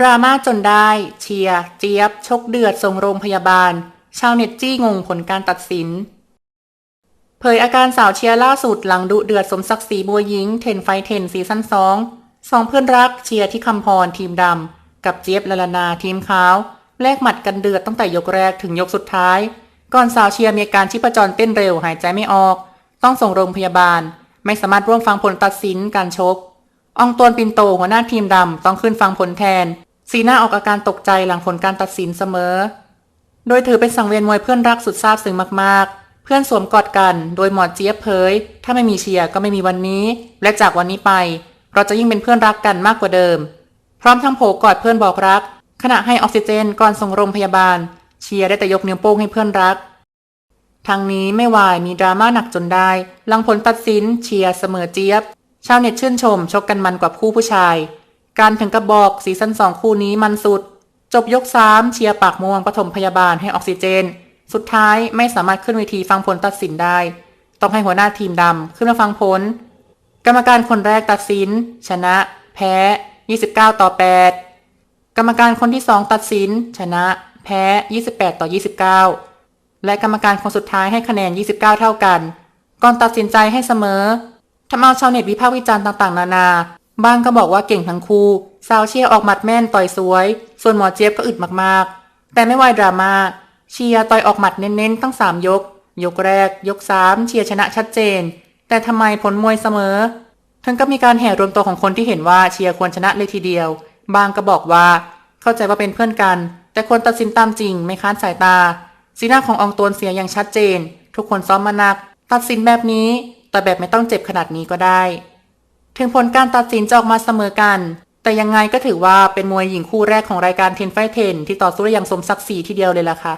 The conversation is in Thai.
ดราม่าจนได้ เชียร์เจี๊ยบ ชกเดือดส่งโรงพยาบาล ชาวเน็ตจี้งงผลการตัดสิน เผยอาการสาวเชียร์ล่าสุดหลังดุเดือดสมศักดิ์ศรีบัวหญิงเทนไฟเทนซีซั่นสองสองเพื่อนรักเชียร์ที่คำพรทีมดำกับเจี๊ยบละลานาทีมขาวแลกหมัดกันเดือดตั้งแต่ยกแรกถึงยกสุดท้าย ก่อนสาวเชียร์มีอาการชีพจรเต้นเร็วหายใจไม่ออก ต้องส่งโรงพยาบาล ไม่สามารถร่วมฟังผลตัดสินการชก อองตวนปินโตหัวหน้าทีมดำต้องขึ้นฟังผลแทน สีหน้าออกอาการตกใจหลังผลการตัดสินเสมอ โดยถือเป็นสังเวียนมวยเพื่อนรักสุดซาบซึ้งมากๆ เพื่อนสวมกอดกัน โดยหมอเจี๊ยบเผย ถ้าไม่มีเชียร์ก็ไม่มีวันนี้ และจากวันนี้ไป เราจะยิ่งเป็นเพื่อนรักกันมากกว่าเดิม พร้อมทั้งโผกอดเพื่อนบอกรัก ขณะให้ออกซิเจนก่อนส่งโรงพยาบาล เชียร์ได้แต่ยกนิ้วโป้งให้เพื่อนรักทางนี้ไม่วายมีดราม่าหนักจนได้ หลังผลตัดสินเชียร์เสมอเจี๊ยบ ชาวเน็ตชื่นชมชกกันมันกว่าคู่ผู้ชาย การถึงกระบอกซีซั่นสองคู่นี้มันสุด จบยกสามเชียร์ปากม่วงปฐมพยาบาลให้ออกซิเจน สุดท้ายไม่สามารถขึ้นเวทีฟังผลตัดสินได้ ต้องให้หัวหน้าทีมดำขึ้นมาฟังผล กรรมการคนแรกตัดสิน ชนะ แพ้ 29 ต่อ 8 กรรมการคนที่สองตัดสิน ชนะ แพ้ 28 ต่อ 29 และกรรมการคนสุดท้ายให้คะแนน 29 เท่ากัน ก่อนตัดสินใจให้เสมอทำเอาชาวเน็ตวิพากษ์วิจารณ์ต่างๆ นานา บางก็บอกว่าเก่งทั้งคู่ สาวเชียร์ออกหมัดแม่นต่อยสวย ส่วนหมอเจี๊ยบก็อึดมากๆ แต่ไม่วายดราม่าเชียร์ต่อยออกหมัดเน้นๆ ตั้ง3ยก ยกแรก ยก3เชียร์ชนะชัดเจน แต่ทำไมผลมวยเสมอทั้งก็มีการแห่รวมตัวของคนที่เห็นว่าเชียร์ควรชนะเลยทีเดียว บางก็บอกว่า เข้าใจว่าเป็นเพื่อนกัน แต่ควรตัดสินตามจริง ไม่ค้านสายตา สีหน้าของอองตวนเสียอย่างชัดเจน ทุกคนซ้อมมาหนัก ตัดสินแบบนี้แต่แบบไม่ต้องเจ็บขนาดนี้ก็ได้ ถึงผลการตัดสินจะออกมาเสมอกัน แต่ยังไงก็ถือว่าเป็นมวยหญิงคู่แรกของรายการเทนไฟเทนที่ต่อสู้ได้อย่างสมศักดิ์ศรีทีเดียวเลยล่ะค่ะ